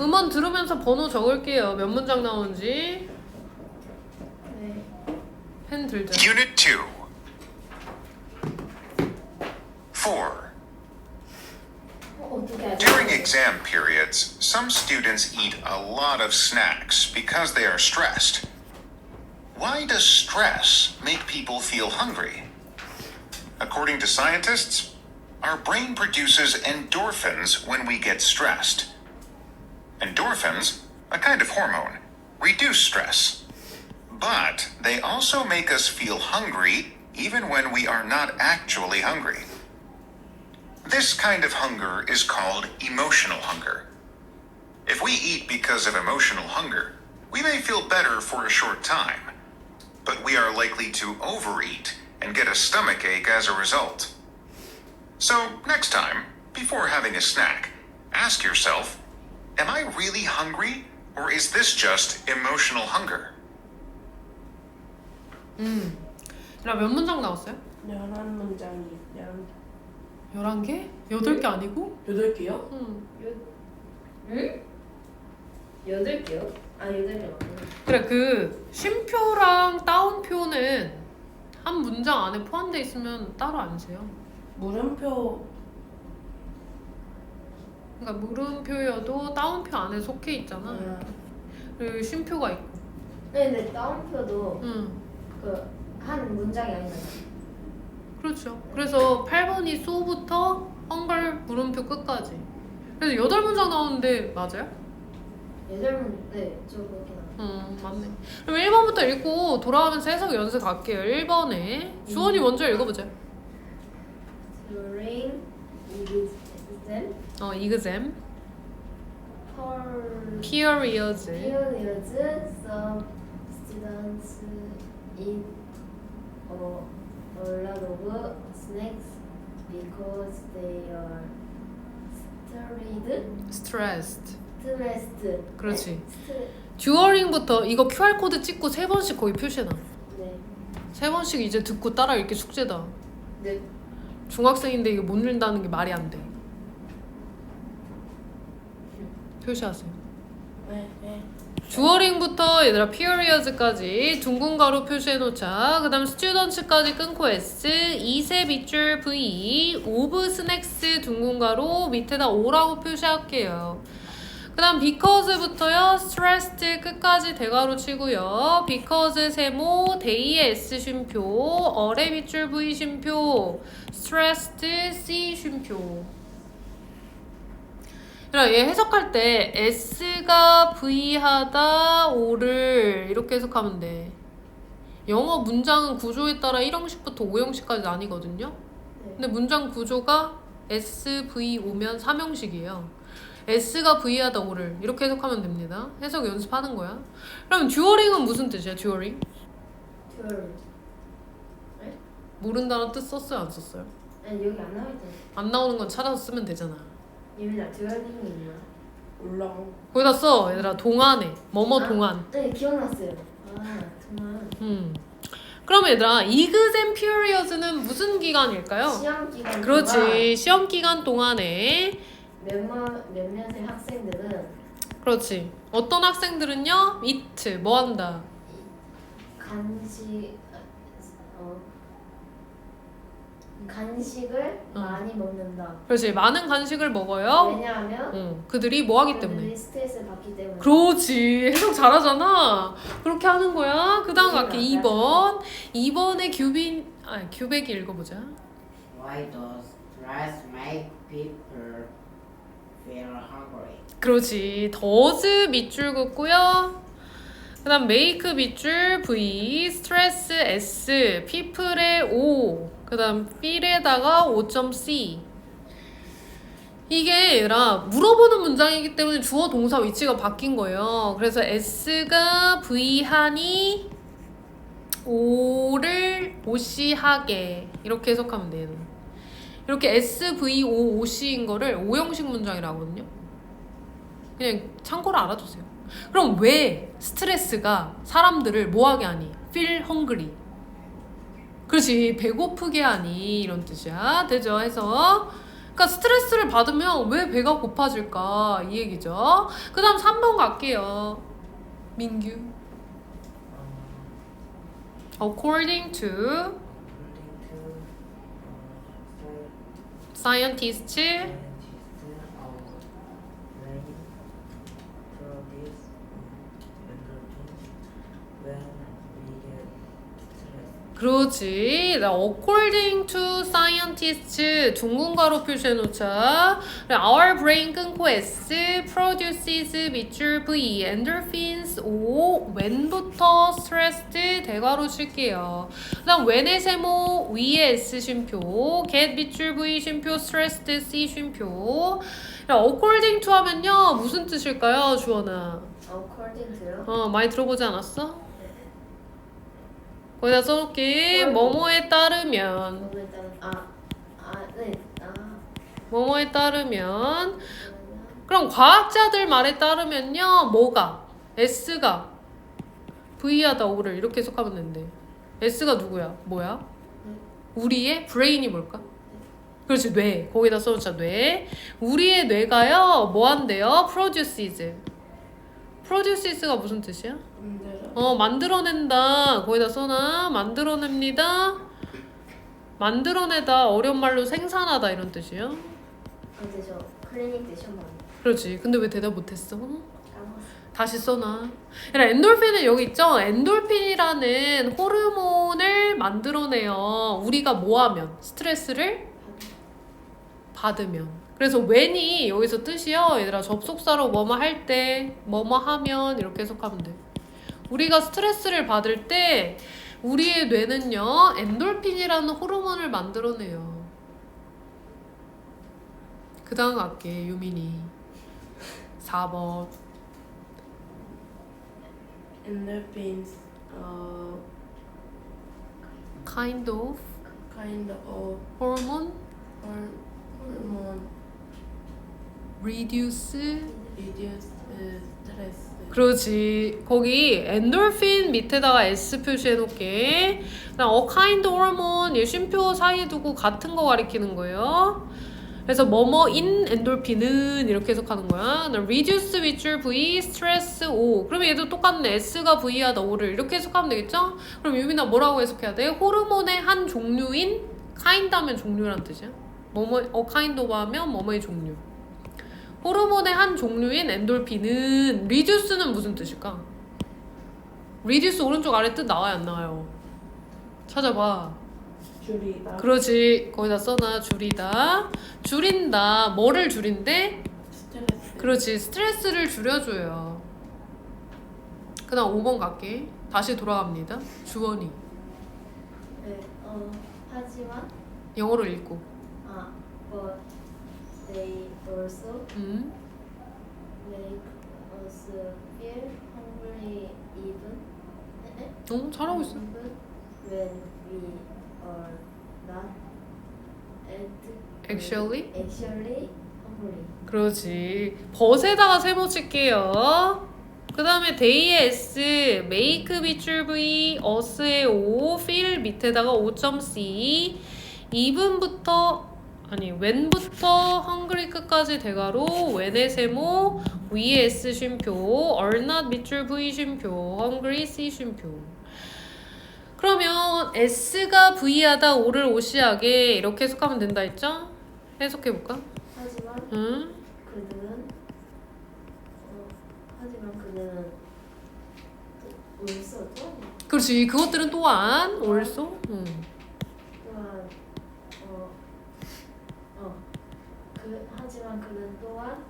음원 들으면서 번호 적을게요. 몇 문장 나오는지. 네. 펜 들자. Unit 2. 4. 어, 어떻게 알지? During exam periods, some students eat a lot of snacks because they are stressed. Why does stress make people feel hungry? According to scientists, our brain produces endorphins when we get stressed. Endorphins, a kind of hormone, reduce stress. But they also make us feel hungry even when we are not actually hungry. This kind of hunger is called emotional hunger. If we eat because of emotional hunger, we may feel better for a short time, but we are likely to overeat and get a stomachache as a result. So, next time, before having a snack, ask yourself Am I really hungry, or is this just emotional hunger? 나몇 문장 나왔어요? 열한 문장이 열한 11개? 8개 아니고? 여덟 개요? 응. 응? 여덟 개요? 아 여덟 개 맞구나. 그래 그 쉼표랑 따옴표는 한 문장 안에 포함되어 있으면 따로 안 세요. 물음표 그러니까 물음표여도 따옴표 안에 속해 있잖아. 아, 그리고 쉼표가 있고. 네, 근데 다운표도 응. 그한 문장이 아니잖아. 그렇죠. 그래서 8번이 소부터 헝걸 물음표 끝까지. 그래서 8문장 나오는데 맞아요? 여덟 문, 네, 저 그렇게 나. 응, 맞네. 그럼 1번부터 읽고 돌아가면서 해석 연습 갈게요. 1번에. 주원이 먼저 읽어보자. During exam, 어, exam, per periods. periods, some students eat a, a lot of snacks because they are stressed. stressed. stressed. 그렇지. 네, 듀어링부터 이거 QR코드 찍고 세 번씩 거기 표시해놔. 네. 세 번씩 이제 듣고 따라 읽기 숙제다. 네. 중학생인데 이거 못 읽는다는 게 말이 안 돼. 표시하세요. 네, 네. 주어링부터 얘들아 periods까지 둥근 가로 표시해 놓자. 그다음 students까지 끊고 s, 이세 밑줄 v, of snacks 둥근 가로 밑에다 o라고 표시할게요. 그다음 because부터요 stressed 끝까지 대가로 치고요. because 세모 데이의 s 쉼표, 어의 밑줄 v 쉼표, stressed c 쉼표. 그럼 얘 해석할 때 S가 V하다 O를 이렇게 해석하면 돼. 영어 문장은 구조에 따라 1형식부터 5형식까지 나뉘거든요. 네. 근데 문장 구조가 S, V, O면 3형식이에요. S가 V하다 O를 이렇게 해석하면 됩니다. 해석 연습하는 거야. 그럼 듀어링은 무슨 뜻이야, 듀어링? 듀얼. 모른다는 뜻 썼어요, 안 썼어요? 아니 여기 안 나와 있잖아. 안 나오는 건 찾아서 쓰면 되잖아. 듀얼링이 있나? 울렁 거기다 써, 얘들아. 동안에. 뭐뭐 아, 동안. 네 기억났어요. 아 정말. 음. 그럼 얘들아, exam periods는 무슨 기간일까요? 시험 기간 동안 그렇지. 시험 기간 동안에 몇몇 몇몇의 학생들은 그렇지. 어떤 학생들은요? eat 뭐 한다. 간식 어 간식을 응. 많이 먹는다. 그렇지. 많은 간식을 먹어요. 왜냐하면 어, 그들이 뭐 하기 때문에. 그들이 스트레스를 받기 때문에. 그렇지. 해석 잘하잖아. 그렇게 하는 거야. 그 다음 갈게. 그치, 2번. 2번에 규빈, 아, 규백이 읽어보자. Why does stress make people feel hungry? 그렇지. does 밑줄 긋고요. 그 다음 make 밑줄 V, stress S, people의 O, 그 다음 feel에다가 5.C. 이게 얘라 물어보는 문장이기 때문에 주어 동사 위치가 바뀐 거예요. 그래서 S가 V 하니 O를 OC하게 이렇게 해석하면 돼요. 이렇게 S, V, O, OC인 거를 오형식 문장이라고 하거든요. 그냥 참고로 알아두세요. 그럼 왜 스트레스가 사람들을 뭐하게 하니? feel hungry. 그렇지 배고프게 하니 이런 뜻이야. 되죠? 해서 그러니까 스트레스를 받으면 왜 배가 고파질까 이 얘기죠. 그 다음 3번 갈게요. 민규. According to scientists, scientists our brain produce endorphins when we get stressed. 그렇지. 나 according to scientists 둥근가로 표시해놓자. Our brain 끊고 S produces 밑줄 V endorphins O when부터 stressed 대괄호 칠게요. 그다음 when의 세모 위에 S 쉼표 get 밑줄 V 쉼표 stressed C 쉼표. 야, according to 하면요 무슨 뜻일까요, 주원아? according to요? 어 많이 들어보지 않았어? 거기다 써놓기 뭐뭐에 따르면. 너무 따른 아아 네아. 뭐뭐에 따르면. 그럼 과학자들 말에 따르면요 뭐가? S가 V하다 O를 이렇게 해석하면 된대. S가 누구야? 뭐야? 우리의 브레인이 뭘까? 그렇지 뇌. 거기다 써놓자 뇌. 우리의 뇌가요 뭐 한대요? produces. produces가 무슨 뜻이야? 만들 어. 어 만들어낸다. 거기다 써놔. 만들어냅니다. 만들어내다. 어려운 말로 생산하다. 이런 뜻이에요? 근데 저 클리닉 봤는데 그렇지. 근데 왜 대답 못했어? 다시 써놔. 얘들아 엔돌핀은 여기 있죠? 엔돌핀이라는 호르몬을 만들어내요. 우리가 뭐 하면? 스트레스를 받으면. 그래서 when이 여기서 뜻이요? 얘들아 접속사로 뭐뭐 할 때 뭐뭐 하면? 이렇게 해석하면 돼 우리가 스트레스를 받을 때 우리의 뇌는요 엔돌핀이라는 호르몬을 만들어내요 그 다음 갈게 유민이 4번 endorphins uh, kind of kind of hormone hor- hormone reduce reduce uh, stress. 그렇지. 거기 엔돌핀 밑에다가 S 표시해 놓게. 그다음 kind hormone 얘 쉼표 사이에 두고 같은 거 가리키는 거예요. 그래서 뭐뭐인 엔돌핀은 이렇게 해석하는 거야. reduce 밑줄 V stress O. 그러면 얘도 똑같네. S가 V하다 O를. 이렇게 해석하면 되겠죠? 그럼 유민아 뭐라고 해석해야 돼? 호르몬의 한 종류인 kind 하면 종류란 뜻이야. 뭐뭐 kind of 하면 뭐뭐의 종류 호르몬의 한 종류인 엔돌핀은 reduce는 무슨 뜻일까? reduce 오른쪽 아래 뜻 나와요 안 나와요? 찾아봐. 줄이다. 그러지. 거기다 써놔. 줄이다. 줄인다. 뭐를 줄인대? 스트레스. 그렇지. 스트레스를 줄여줘요. 그 다음 5번 갈게. 다시 돌아갑니다. 주원이. 네 어 하지만 영어로 읽고. 아 but they also 음. make us feel hungry even 에? 어 잘하고 있어 even when we are not at Actually? actually hungry 그렇지. 벗에다가 세모 칠게요. 그 다음에 day의 s, make 밑줄 v, us의 o, feel 밑에다가 5.c, even부터 아니 when부터 hungry 끝까지 대괄호, when의 세모, 위에 s 쉼표, not 밑줄 v 쉼표, hungry c 쉼표. 그러면 s가 v하다 o를 오시하게 이렇게 해석하면 된다 했죠? 해석해 볼까? 하지만 응? 그들은 어, 하지만 그들은 또 그렇지 그것들은 또한 also 응. 또한 어, 어, 그 하지만 그는 또한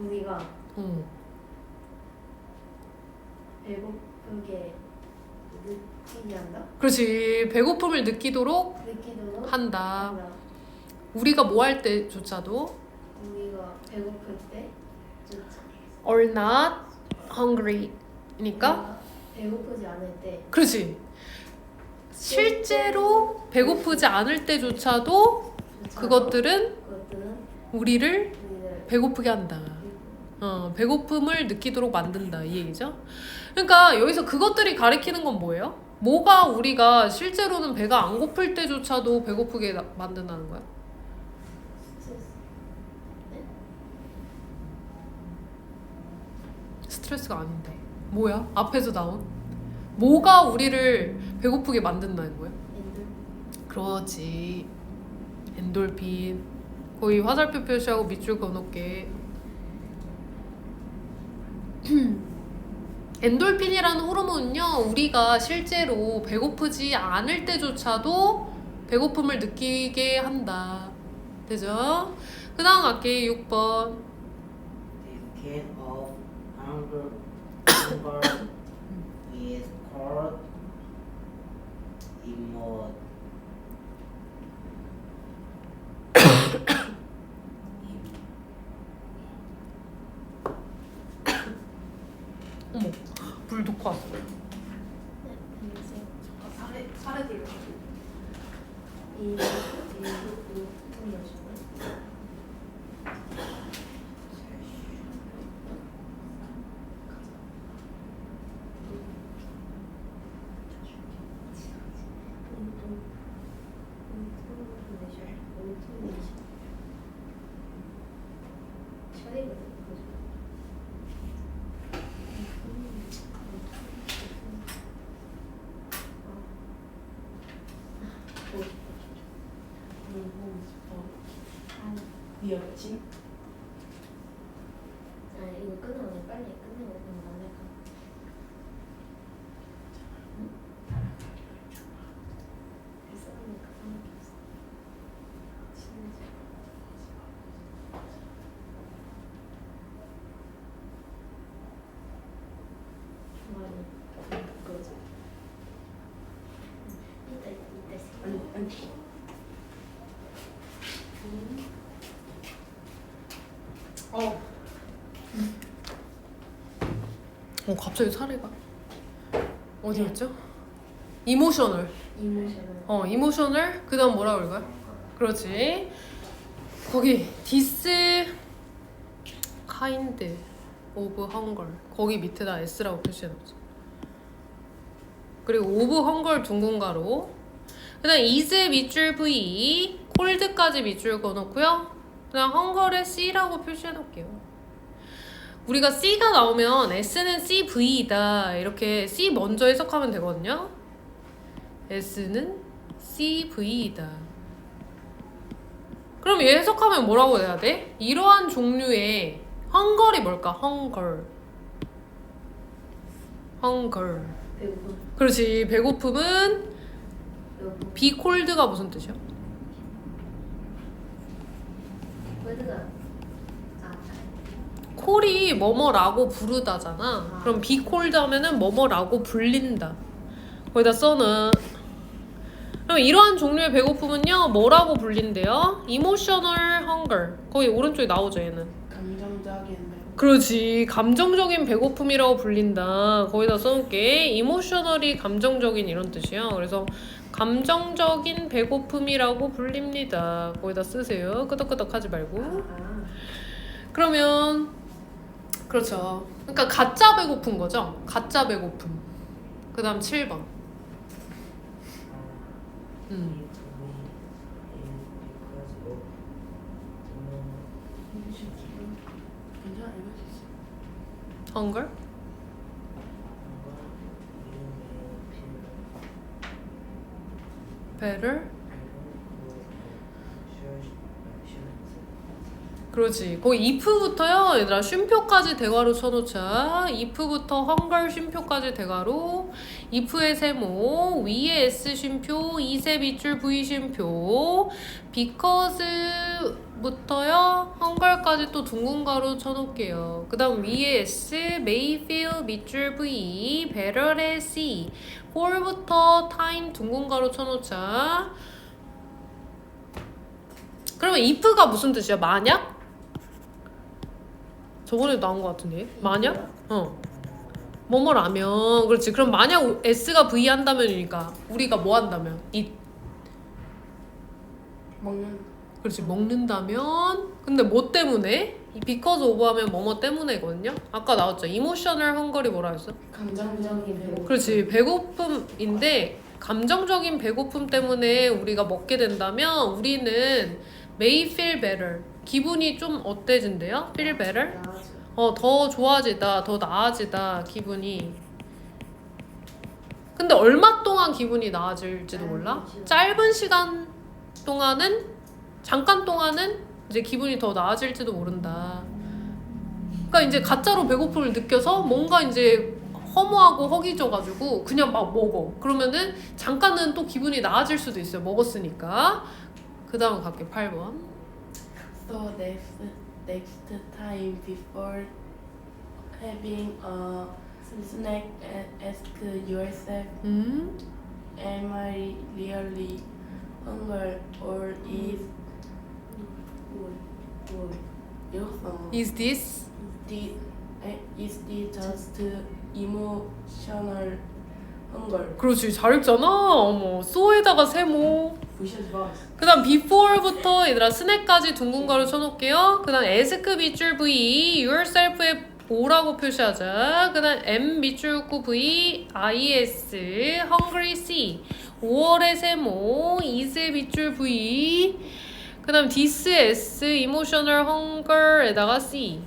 우리가 응. 배고프게 느끼게 한다 그렇지. 배고픔을 느끼도록 느끼도록 한다. 한다. 우리가 뭐 할 때조차도 우리가 배고플 때 조차. Are not hungry. 니까 우리가 배고프지 않을 때. 그렇지. 실제로 배고프지 않을 때조차도 조차 그것들은 그것들은 우리를 배고프게 한다. 어, 배고픔을 느끼도록 만든다. 이 얘기죠. 그러니까 여기서 그것들이 가리키는 건 뭐예요? 뭐가 우리가 실제로는 배가 안 고플 때조차도 배고프게 나, 만든다는 거야? 스트레스가 아닌데. 뭐야? 앞에서 나온? 뭐가 우리를 배고프게 만든다는 거야? 그렇지. 엔돌핀. 거의 화살표 표시하고 밑줄 그어놓게. 엔돌핀이라는 호르몬은요 우리가 실제로 배고프지 않을 때조차도 배고픔을 느끼게 한다. 되죠? 그 다음 갈게 6번 This kind of hunger, hunger is called emo. 어머 불 놓고 왔어 네, 안녕하세요. 아, 사례 사례 들려. 이, 이, 이, 미역진 아 이거 끝나고 빨리 끝내고 그냥 만날까? 싸우니까 까먹게 했어. 친해져. 많이 그거지. 이따 이따 생각. 아니 아니 어. 어 갑자기 사례가. 어디였죠? 이모셔널. 이모션을. 어 이모셔널? 그 다음 뭐라 그럴까요? 그렇지. 거기 디스 카인드 오브 헝걸. 거기 밑에다 S라고 표시해놓자 그리고 오브 헝걸 둥근가로. 그 다음 is 밑줄 V 콜드까지 밑줄 그어놓고요. 그 다음 헝걸에 C라고 표시해놓을게요 우리가 C가 나오면 S는 CV이다 이렇게 C 먼저 해석하면 되거든요 S는 CV이다. 그럼 얘 해석하면 뭐라고 해야 돼? 이러한 종류의 헝걸이 뭘까? 헝걸. 헝걸. 그렇지. 배고픔은. 비콜드가 무슨 뜻이야? 월드가. 아, 콜이 뭐뭐라고 부르다잖아. 그럼 비콜드 하면은 뭐뭐라고 불린다. 거기다 써는. 그럼 이러한 종류의 배고픔은요 뭐라고 불린대요? emotional hunger. 거기 오른쪽에 나오죠 얘는. 감정적인 배고 그렇지. 감정적인 배고픔이라고 불린다. 거기다 써놓을게. emotional이 감정적인 이런 뜻이야 그래서 감정적인 배고픔이라고 불립니다. 거기다 쓰세요. 끄덕끄덕 하지 말고. 아. 그러면 그렇죠. 그러니까 가짜 배고픈 거죠. 가짜 배고픔. 그다음 7번. 음. Because of no 괜찮아 읽을 수 있어 hunger. hunger, you may feel better. church actions. 그렇지. 거기 if부터요. 얘들아 쉼표까지 대괄호 쳐놓자. if부터 hunger 쉼표까지 대괄호. if의 세모 위에 s 쉼표 이세 밑줄 v 쉼표 because부터요 hunger까지 또 둥근 가로 쳐놓을게요. 그 다음 위에 s may feel 밑줄 v better의 c for부터 time 둥근 가로 쳐놓자. 그러면 if가 무슨 뜻이야? 만약? 저번에 나온 것 같은데? 만약? 어. 뭐뭐라면. 그렇지. 그럼 만약 s가 v 한다면이니까 우리가 뭐 한다면? 이 먹는. 그렇지. 먹는다면? 근데 뭐 때문에? 이 because of 하면 뭐뭐 때문에거든요? 아까 나왔죠. emotional hunger이 뭐라 했어? 감정적인 배고 그렇지. 배고픔인데 감정적인 배고픔 때문에 우리가 먹게 된다면 우리는 may feel better 기분이 좀 어때진대요 feel better. 어, 더 좋아지다, 더 나아지다, 기분이. 근데 얼마 동안 기분이 나아질지도 몰라? 짧은 시간 동안은, 잠깐 동안은 이제 기분이 더 나아질지도 모른다. 그러니까 이제 가짜로 배고픔을 느껴서 뭔가 이제 허무하고 허기져가지고 그냥 막 먹어. 그러면은 잠깐은 또 기분이 나아질 수도 있어요. 먹었으니까. 그 다음 갈게, 8번. So next next time before having a snack, ask yourself, 음? am I really hungry or is. Is this? the is the just emotional hunger? 그렇지, 잘 읽잖아. 어머, so에다가 세모. 마. 그 다음 before부터 얘들아 스낵까지 둥근 가로 쳐놓을게요. 그 다음 ask 밑줄 V yourself에 오라고 표시하자. 그 다음 m 밑줄 구 V is hungry C 5월의 세모 is 밑줄 V 그 다음 this S emotional hunger에다가 C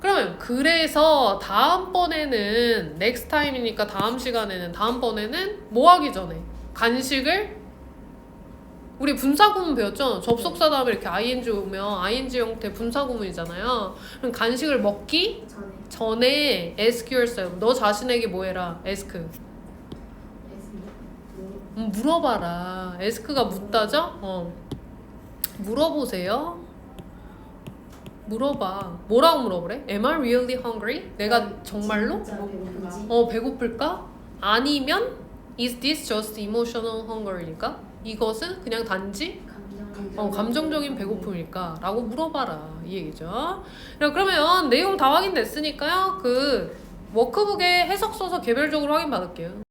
그러면 그래서 다음번에는 next time이니까 다음 시간에는 다음번에는 뭐 하기 전에 간식을 우리 분사구문 배웠죠? 접속사 다음에 이렇게 ing 오면 ing 형태 분사구문이잖아요. 그럼 간식을 먹기 전에 ask yourself. 너 자신에게 뭐 해라? ask. 음, 물어봐라. ask가 묻다죠? 어. 물어보세요. 물어봐. 뭐라고 물어보래? Am I really hungry? 내가 정말로? 진짜 배고픈지 어 배고플까? 아니면 is this just emotional hunger일까? 이것은 그냥 단지 어, 감정적인 배고픔일까? 라고 물어봐라 이 얘기죠 자, 그러면 내용 다 확인됐으니까요 그 워크북에 해석 써서 개별적으로 확인 받을게요